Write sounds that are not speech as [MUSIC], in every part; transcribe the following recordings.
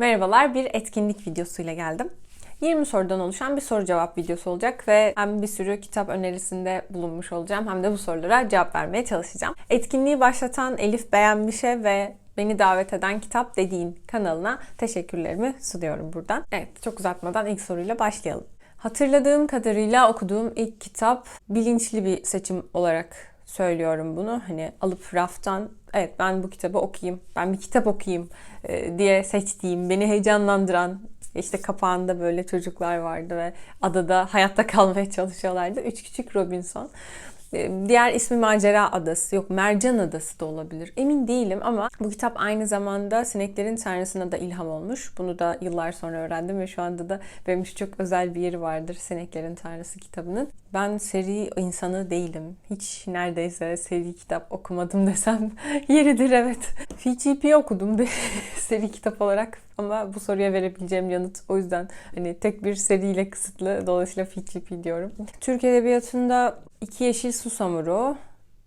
Merhabalar, bir etkinlik videosuyla geldim. 20 sorudan oluşan bir soru cevap videosu olacak ve hem bir sürü kitap önerisinde bulunmuş olacağım hem de bu sorulara cevap vermeye çalışacağım. Etkinliği başlatan Elif Beğenmiş'e ve beni davet eden Kitap Dediğin kanalına teşekkürlerimi sunuyorum buradan. Evet, çok uzatmadan ilk soruyla başlayalım. Hatırladığım kadarıyla okuduğum ilk kitap bilinçli bir seçim olarak söylüyorum bunu. Hani alıp raftan evet ben bu kitabı okuyayım, ben bir kitap okuyayım e, diye seçtiğim, beni heyecanlandıran işte kapağında böyle çocuklar vardı ve adada hayatta kalmaya çalışıyorlardı. Üç Küçük Robinson. E, Diğer ismi Macera Adası. Yok Mercan Adası da olabilir. Emin değilim ama bu kitap aynı zamanda Sineklerin Tanrısı'na da ilham olmuş. Bunu da yıllar sonra öğrendim ve şu anda da benim için çok özel bir yeri vardır Sineklerin Tanrısı kitabının. Ben seri insanı değilim. Hiç neredeyse seri kitap okumadım desem [LAUGHS] yeridir evet. FGP okudum bir [LAUGHS] seri kitap olarak ama bu soruya verebileceğim yanıt o yüzden hani tek bir seriyle kısıtlı. Dolayısıyla FGP diyorum. Türk Edebiyatı'nda İki Yeşil Susamuru,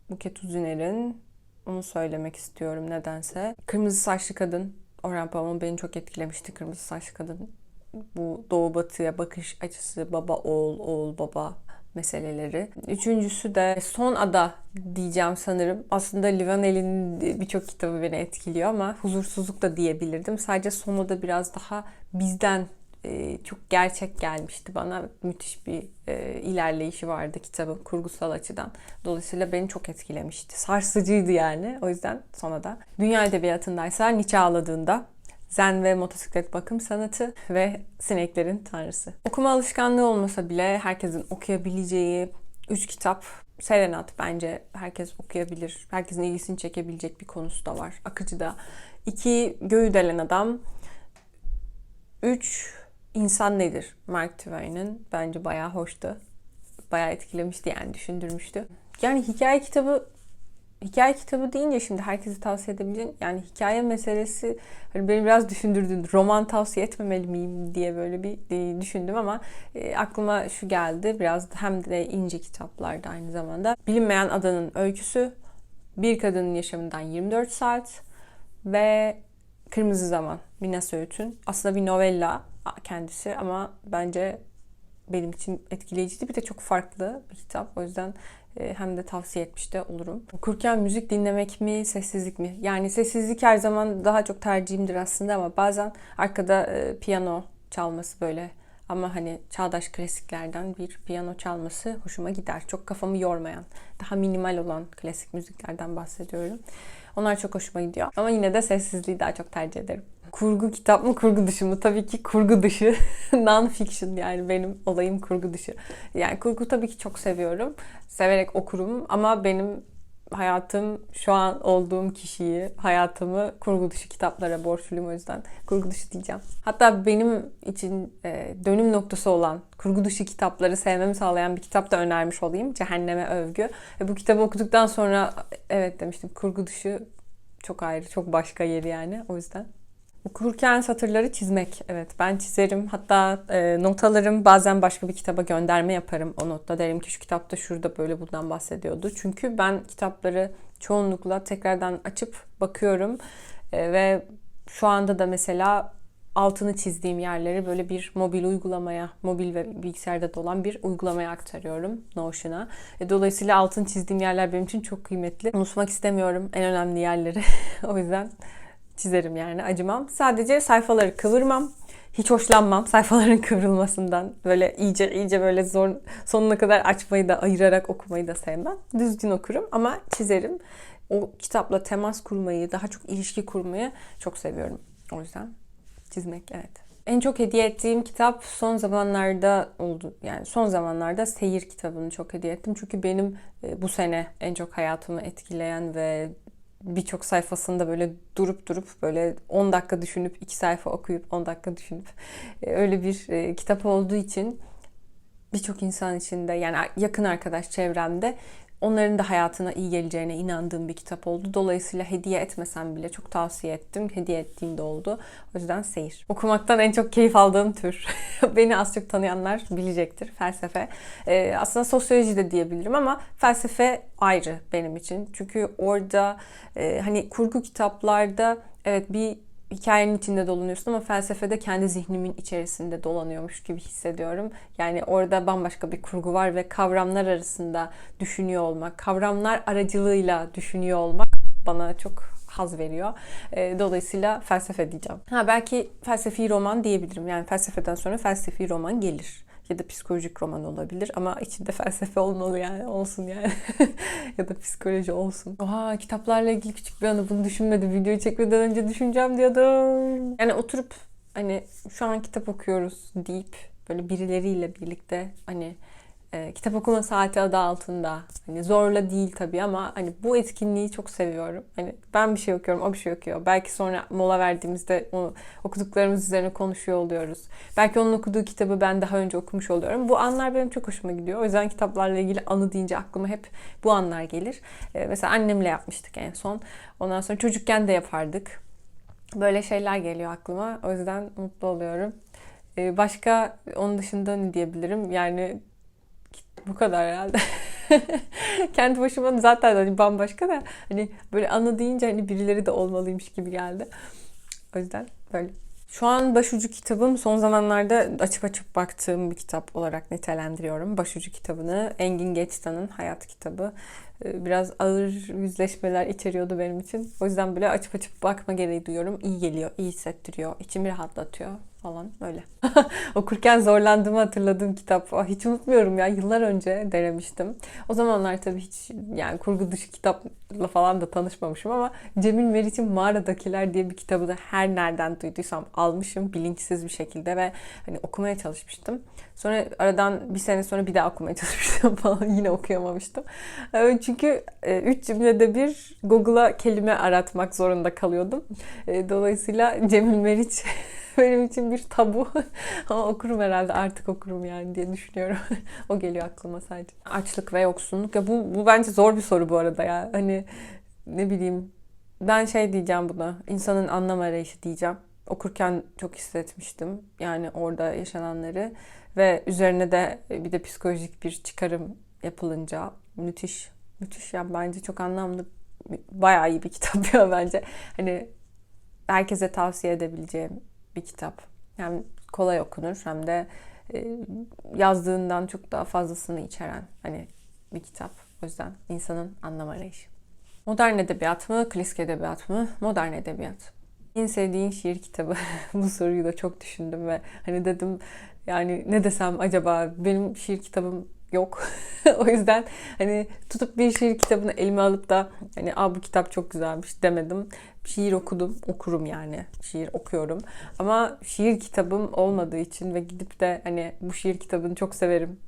Buket Uzuner'in onu söylemek istiyorum nedense. Kırmızı Saçlı Kadın, Orhan Pamuk beni çok etkilemişti Kırmızı Saçlı Kadın. Bu doğu batıya bakış açısı, baba oğul, oğul baba meseleleri. Üçüncüsü de Son Ada diyeceğim sanırım. Aslında Livaneli'nin birçok kitabı beni etkiliyor ama huzursuzluk da diyebilirdim. Sadece Son Ada biraz daha bizden e, çok gerçek gelmişti bana. Müthiş bir e, ilerleyişi vardı kitabın kurgusal açıdan. Dolayısıyla beni çok etkilemişti. Sarsıcıydı yani. O yüzden sonra da. Dünya Edebiyatı'ndaysa Nietzsche ağladığında Zen ve motosiklet bakım sanatı ve sineklerin tanrısı. Okuma alışkanlığı olmasa bile herkesin okuyabileceği üç kitap Serenat bence herkes okuyabilir. Herkesin ilgisini çekebilecek bir konusu da var. Akıcı da. İki Göğü Delen Adam. Üç İnsan Nedir? Mark Twain'in bence bayağı hoştu. Bayağı etkilemişti yani düşündürmüştü. Yani hikaye kitabı hikaye kitabı deyince şimdi herkese tavsiye edebileceğim. Yani hikaye meselesi hani beni biraz düşündürdü. Roman tavsiye etmemeli miyim diye böyle bir e, düşündüm ama e, aklıma şu geldi. Biraz hem de ince kitaplarda aynı zamanda. Bilinmeyen Adanın Öyküsü, Bir Kadının Yaşamından 24 Saat ve Kırmızı Zaman. Mina Söğüt'ün. Aslında bir novella kendisi ama bence benim için etkileyiciydi. Bir de çok farklı bir kitap. O yüzden e, hem de tavsiye etmiş de olurum. Okurken müzik dinlemek mi, sessizlik mi? Yani sessizlik her zaman daha çok tercihimdir aslında ama bazen arkada e, piyano çalması böyle ama hani çağdaş klasiklerden bir piyano çalması hoşuma gider. Çok kafamı yormayan, daha minimal olan klasik müziklerden bahsediyorum. Onlar çok hoşuma gidiyor. Ama yine de sessizliği daha çok tercih ederim. Kurgu kitap mı kurgu dışı mı? Tabii ki kurgu dışı. [LAUGHS] Non-fiction yani benim olayım kurgu dışı. Yani kurgu tabii ki çok seviyorum. Severek okurum ama benim hayatım şu an olduğum kişiyi, hayatımı kurgu dışı kitaplara borçluyum o yüzden kurgu dışı diyeceğim. Hatta benim için e, dönüm noktası olan kurgu dışı kitapları sevmemi sağlayan bir kitap da önermiş olayım. Cehenneme Övgü. Ve bu kitabı okuduktan sonra evet demiştim kurgu dışı çok ayrı, çok başka yeri yani o yüzden. Okurken satırları çizmek. Evet ben çizerim. Hatta e, not alırım. Bazen başka bir kitaba gönderme yaparım o notta. Derim ki şu kitapta şurada böyle bundan bahsediyordu. Çünkü ben kitapları çoğunlukla tekrardan açıp bakıyorum. E, ve şu anda da mesela altını çizdiğim yerleri böyle bir mobil uygulamaya, mobil ve bilgisayarda da olan bir uygulamaya aktarıyorum Notion'a. E, dolayısıyla altını çizdiğim yerler benim için çok kıymetli. Unutmak istemiyorum en önemli yerleri. [LAUGHS] o yüzden çizerim yani acımam. Sadece sayfaları kıvırmam. Hiç hoşlanmam sayfaların [LAUGHS] kıvrılmasından. Böyle iyice iyice böyle zor sonuna kadar açmayı da ayırarak okumayı da sevmem. Düzgün okurum ama çizerim. O kitapla temas kurmayı, daha çok ilişki kurmayı çok seviyorum. O yüzden çizmek evet. En çok hediye ettiğim kitap son zamanlarda oldu. Yani son zamanlarda Seyir kitabını çok hediye ettim. Çünkü benim e, bu sene en çok hayatımı etkileyen ve birçok sayfasında böyle durup durup böyle 10 dakika düşünüp 2 sayfa okuyup 10 dakika düşünüp e, öyle bir e, kitap olduğu için birçok insan içinde yani yakın arkadaş çevremde onların da hayatına iyi geleceğine inandığım bir kitap oldu. Dolayısıyla hediye etmesem bile çok tavsiye ettim. Hediye ettiğim de oldu. O yüzden seyir. Okumaktan en çok keyif aldığım tür. [LAUGHS] Beni az çok tanıyanlar bilecektir. Felsefe. Ee, aslında sosyoloji de diyebilirim ama felsefe ayrı benim için. Çünkü orada e, hani kurgu kitaplarda evet bir hikayenin içinde dolanıyorsun ama felsefede kendi zihnimin içerisinde dolanıyormuş gibi hissediyorum. Yani orada bambaşka bir kurgu var ve kavramlar arasında düşünüyor olmak, kavramlar aracılığıyla düşünüyor olmak bana çok haz veriyor. E, dolayısıyla felsefe diyeceğim. Ha belki felsefi roman diyebilirim. Yani felsefeden sonra felsefi roman gelir ya da psikolojik roman olabilir ama içinde felsefe olmalı yani olsun yani [LAUGHS] ya da psikoloji olsun. Oha kitaplarla ilgili küçük bir anı bunu düşünmedim. Videoyu çekmeden önce düşüneceğim diyordum. Yani oturup hani şu an kitap okuyoruz deyip böyle birileriyle birlikte hani e, kitap okuma saati adı altında. Hani zorla değil tabii ama hani bu etkinliği çok seviyorum. Hani ben bir şey okuyorum, o bir şey okuyor. Belki sonra mola verdiğimizde o okuduklarımız üzerine konuşuyor oluyoruz. Belki onun okuduğu kitabı ben daha önce okumuş oluyorum. Bu anlar benim çok hoşuma gidiyor. O yüzden kitaplarla ilgili anı deyince aklıma hep bu anlar gelir. E, mesela annemle yapmıştık en son. Ondan sonra çocukken de yapardık. Böyle şeyler geliyor aklıma. O yüzden mutlu oluyorum. E, başka onun dışında ne diyebilirim? Yani bu kadar herhalde. [LAUGHS] Kendi başıma zaten hani bambaşka da hani böyle anı deyince hani birileri de olmalıymış gibi geldi. O yüzden böyle. Şu an başucu kitabım son zamanlarda açıp açıp baktığım bir kitap olarak nitelendiriyorum. Başucu kitabını Engin Geçtan'ın hayat kitabı. Ee, biraz ağır yüzleşmeler içeriyordu benim için. O yüzden böyle açıp açıp bakma gereği duyuyorum. İyi geliyor, iyi hissettiriyor, içimi rahatlatıyor falan öyle. [LAUGHS] Okurken zorlandığımı hatırladığım kitap. Ah, hiç unutmuyorum ya. Yıllar önce denemiştim. O zamanlar tabii hiç yani kurgu dışı kitapla falan da tanışmamışım ama Cemil Meriç'in Mağaradakiler diye bir kitabı da her nereden duyduysam almışım bilinçsiz bir şekilde ve hani okumaya çalışmıştım. Sonra aradan bir sene sonra bir daha okumaya [LAUGHS] çalışmıştım falan. Yine okuyamamıştım. Çünkü e, üç cümlede bir Google'a kelime aratmak zorunda kalıyordum. E, dolayısıyla Cemil Meriç [LAUGHS] benim için bir tabu. [LAUGHS] Ama okurum herhalde artık okurum yani diye düşünüyorum. o geliyor aklıma sadece. Açlık ve yoksunluk. Ya bu, bu bence zor bir soru bu arada ya. Hani ne bileyim ben şey diyeceğim buna. insanın anlam arayışı diyeceğim. Okurken çok hissetmiştim. Yani orada yaşananları ve üzerine de bir de psikolojik bir çıkarım yapılınca müthiş müthiş yani bence çok anlamlı bayağı iyi bir kitap [LAUGHS] ya bence. Hani herkese tavsiye edebileceğim bir kitap. Hem kolay okunur hem de e, yazdığından çok daha fazlasını içeren hani bir kitap. O yüzden insanın anlam arayışı. Modern edebiyat mı, klasik edebiyat mı? Modern edebiyat. En sevdiğin şiir kitabı. [LAUGHS] Bu soruyu da çok düşündüm ve hani dedim yani ne desem acaba benim şiir kitabım yok. [LAUGHS] o yüzden hani tutup bir şiir kitabını elime alıp da hani Aa, bu kitap çok güzelmiş demedim. Şiir okudum, okurum yani. Şiir okuyorum. Ama şiir kitabım olmadığı için ve gidip de hani bu şiir kitabını çok severim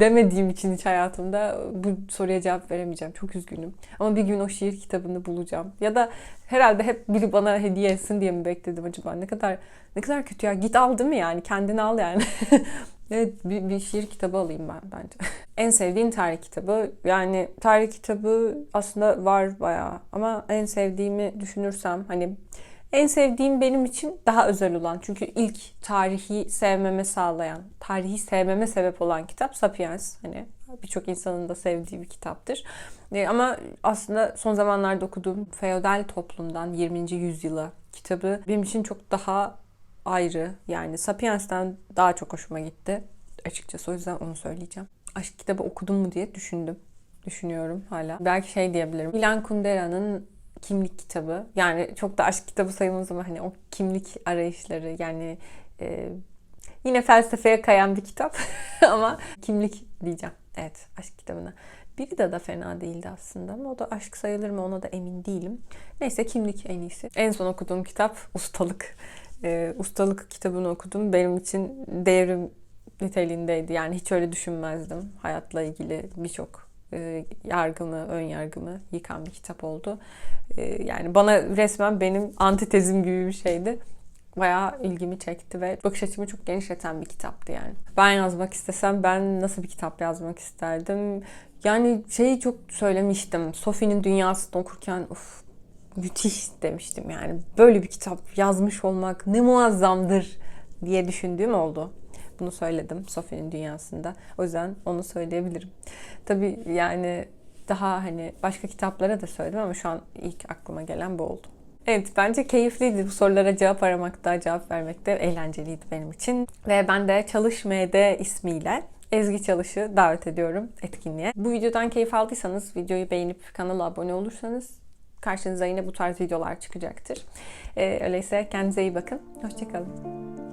demediğim için hiç hayatımda bu soruya cevap veremeyeceğim. Çok üzgünüm. Ama bir gün o şiir kitabını bulacağım. Ya da herhalde hep biri bana hediye etsin diye mi bekledim acaba? Ne kadar ne kadar kötü ya. Git al değil mi yani? Kendini al yani. [LAUGHS] Evet bir, bir şiir kitabı alayım ben bence. [LAUGHS] en sevdiğin tarih kitabı yani tarih kitabı aslında var bayağı ama en sevdiğimi düşünürsem hani en sevdiğim benim için daha özel olan çünkü ilk tarihi sevmeme sağlayan, tarihi sevmeme sebep olan kitap Sapiens. Hani birçok insanın da sevdiği bir kitaptır. E, ama aslında son zamanlarda okuduğum Feodal Toplumdan 20. Yüzyıla kitabı benim için çok daha ayrı. Yani Sapiens'ten daha çok hoşuma gitti. Açıkçası o yüzden onu söyleyeceğim. Aşk kitabı okudum mu diye düşündüm. Düşünüyorum hala. Belki şey diyebilirim. Milan Kundera'nın kimlik kitabı. Yani çok da aşk kitabı sayılmaz ama hani o kimlik arayışları yani e, yine felsefeye kayan bir kitap [LAUGHS] ama kimlik diyeceğim. Evet aşk kitabına. Biri de da fena değildi aslında ama o da aşk sayılır mı ona da emin değilim. Neyse kimlik en iyisi. En son okuduğum kitap Ustalık e, ustalık kitabını okudum. Benim için devrim niteliğindeydi. Yani hiç öyle düşünmezdim. Hayatla ilgili birçok e, yargımı, ön yargımı yıkan bir kitap oldu. E, yani bana resmen benim antitezim gibi bir şeydi. Bayağı ilgimi çekti ve bakış açımı çok genişleten bir kitaptı yani. Ben yazmak istesem ben nasıl bir kitap yazmak isterdim? Yani şeyi çok söylemiştim. Sophie'nin dünyasını okurken uf müthiş demiştim yani. Böyle bir kitap yazmış olmak ne muazzamdır diye düşündüğüm oldu. Bunu söyledim Sofi'nin dünyasında. O yüzden onu söyleyebilirim. Tabii yani daha hani başka kitaplara da söyledim ama şu an ilk aklıma gelen bu oldu. Evet bence keyifliydi bu sorulara cevap aramakta, cevap vermekte eğlenceliydi benim için. Ve ben de Çalışmaya de ismiyle Ezgi Çalış'ı davet ediyorum etkinliğe. Bu videodan keyif aldıysanız videoyu beğenip kanala abone olursanız karşınıza yine bu tarz videolar çıkacaktır. Ee, öyleyse kendinize iyi bakın. Hoşçakalın.